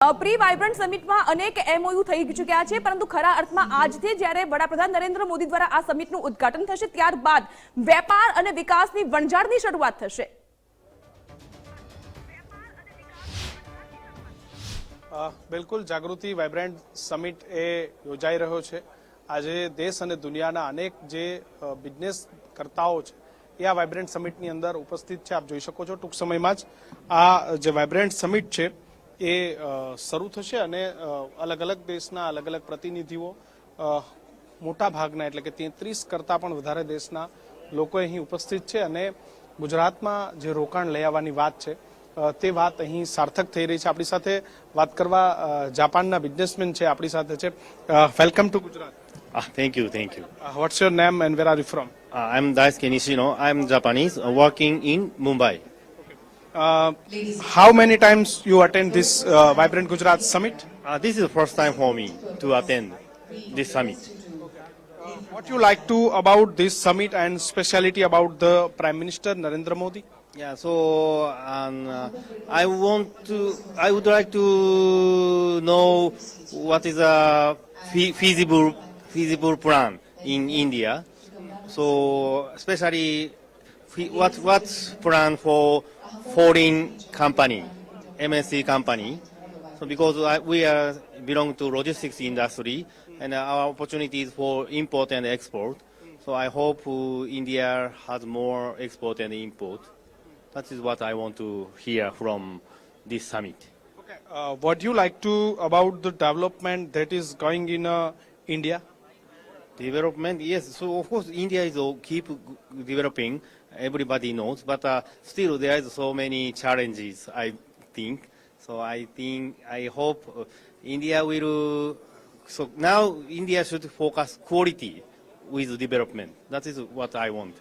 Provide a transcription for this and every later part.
Pre vibrant સમિટમાં અનેક MOU થઈ ચૂક્યા છે, પરંતુ ખરા અર્થમાં આજથી જ્યારે વડાપ્રધાન નરેન્દ્ર મોદી દ્વારા આ સમિટનું ઉદઘાટન થશે, ત્યારબાદ વેપાર અને વિકાસની વણઝારની શરૂઆત થશે. બિલકુલ જાગૃતિ વાઇબ્રન્ટ સમિટ એ યોજાઈ રહ્યો છે. આજે દેશ અને દુનિયાના અનેક જે બિઝનેસ કરતાઓ છે, એ આ વાઇબ્રન્ટ સમિટની અંદર ઉપસ્થિત છે. આપ જોઈ શકો છો ટૂંક સમયમાં જ આ જે વાઇબ્રન્ટ સમિટ છે એ શરૂ થશે અને અલગ અલગ દેશના અલગ અલગ પ્રતિનિધિઓ મોટા ભાગના એટલે કે તેત્રીસ કરતાં પણ વધારે દેશના લોકો અહીં ઉપસ્થિત છે અને ગુજરાતમાં જે રોકાણ લઈ આવવાની વાત છે તે વાત અહીં સાર્થક થઈ રહી છે. આપણી સાથે વાત કરવા જાપાનના બિઝનેસમેન છે આપણી સાથે છે. Welcome to Gujarat. Thank you thank you. What's your name and where are you from I am Das કેનિશિનો I am Japanese working in Mumbai. how many times you attend this uh, Vibrant Gujarat Summit? Uh, this is the first time for me to attend this summit. What you like to about this summit and speciality about the Prime Minister Narendra Modi? Yeah, so um, uh, I want to, I would like to know what is a fe feasible, feasible plan in India. So especially what what's plan for foreign company, MNC company. So because I, we are belong to logistics industry and our opportunities for import and export. So I hope uh, India has more export and import. That is what I want to hear from this summit. Okay. Uh, what do you like to about the development that is going in uh, India? Development, yes. So of course India is uh, keep developing. Everybody knows, but uh, still there is so many challenges. I think. So I think I hope uh, India will. So now India should focus quality with development. That is what I want.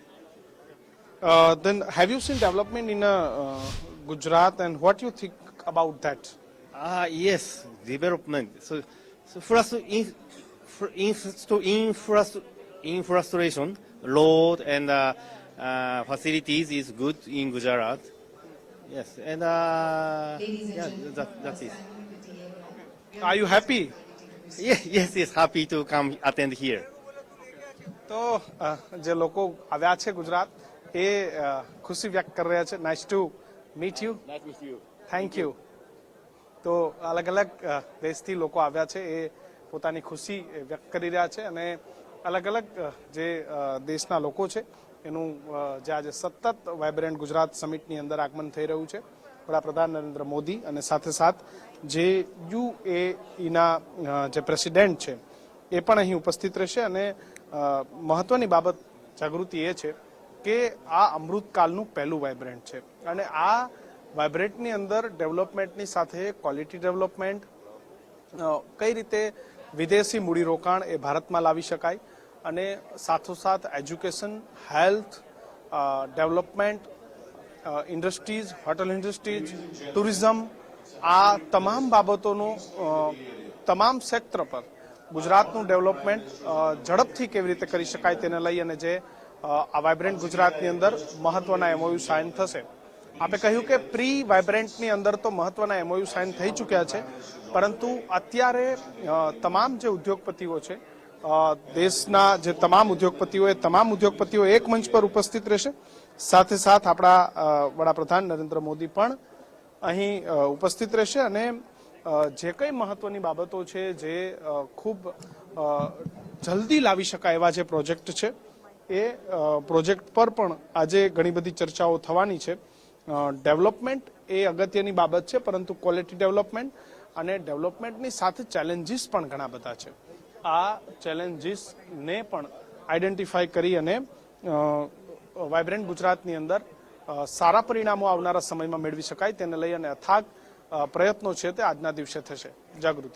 Uh, then have you seen development in uh, uh, Gujarat and what you think about that? Ah, yes, development. So, so first, in, for infra- infra- infrastructure, road and uh, uh, facilities is good in Gujarat. Yes, and uh, yeah, that, that's it. Are you happy? Yes, yes, yes, happy to come attend here. તો અ, જે લોકો આવ્યા છે ગુજરાત એ અ, ખુશી વ્યક્ત કરી રહ્યા છે nice to meet you Nice to meet you. Thank you તો અલગ અલગ અ, દેશથી લોકો આવ્યા છે એ પોતાની ખુશી વ્યક્ત કરી રહ્યા છે અને અલગ અલગ જે દેશના લોકો છે, એનું જે આજે સતત વાઇબ્રન્ટ ગુજરાત સમિટની અંદર આગમન થઈ રહ્યું છે, વડાપ્રધાન નરેન્દ્ર મોદી અને સાથે સાથ જે યુએઈના જે પ્રેસિડેન્ટ છે, એ પણ અહીં ઉપસ્થિત રહેશે અને મહત્વની બાબત જાગૃતિ એ છે કે આ અમૃતકાલનું પહેલું વાઇબ્રન્ટ છે અને આ વાઇબ્રન્ટની અંદર ડેવલપમેન્ટની સાથે ક્વોલિટી ડેવલપમેન્ટ કઈ રીતે વિદેશી મૂડીરોકાણ એ ભારતમાં લાવી શકાય અને સાથોસાથ education, health development industries, hotel industries, tourism, આ તમામ બાબતોનું તમામ ક્ષેત્ર પર ગુજરાતનું ડેવલપમેન્ટ ઝડપથી કેવી રીતે કરી શકાય તેને લઈ અને જે આ વાઇબ્રન્ટ ગુજરાતની અંદર મહત્વના એમઓયુ સાઇન થશે. આપે કહ્યું કે પ્રી વાઇબ્રન્ટની અંદર તો મહત્વના એમઓયુ સાઇન થઈ ચૂક્યા છે, પરંતુ અત્યારે તમામ જે ઉદ્યોગપતિઓ છે દેશના જે તમામ ઉદ્યોગપતિઓ એ તમામ ઉદ્યોગપતિઓ એક મંચ પર ઉપસ્થિત રહેશે. સાથે સાથ આપણા વડાપ્રધાન નરેન્દ્ર મોદી પણ અહીં ઉપસ્થિત રહેશે અને જે કંઈ મહત્વની બાબતો છે, જે ખૂબ જલ્દી લાવી શકાય એવા જે પ્રોજેક્ટ છે, એ પ્રોજેક્ટ પર પણ આજે ઘણી બધી ચર્ચાઓ થવાની છે. ડેવલપમેન્ટ એ અગત્યની બાબત છે, પરંતુ ક્વોલિટી ડેવલપમેન્ટ અને ડેવલપમેન્ટની સાથે ચેલેન્જીસ પણ ઘણા બધા છે. આ ચેલેન્જીસને પણ આઈડેન્ટિફાઈ કરી અને વાઇબ્રન્ટ ગુજરાતની અંદર સારા પરિણામો આવનારા સમયમાં મેળવી શકાય. તેને લઈ અને અથાગ પ્રયત્નો છે તે આજના દિવસે થશે. જાગૃતિ.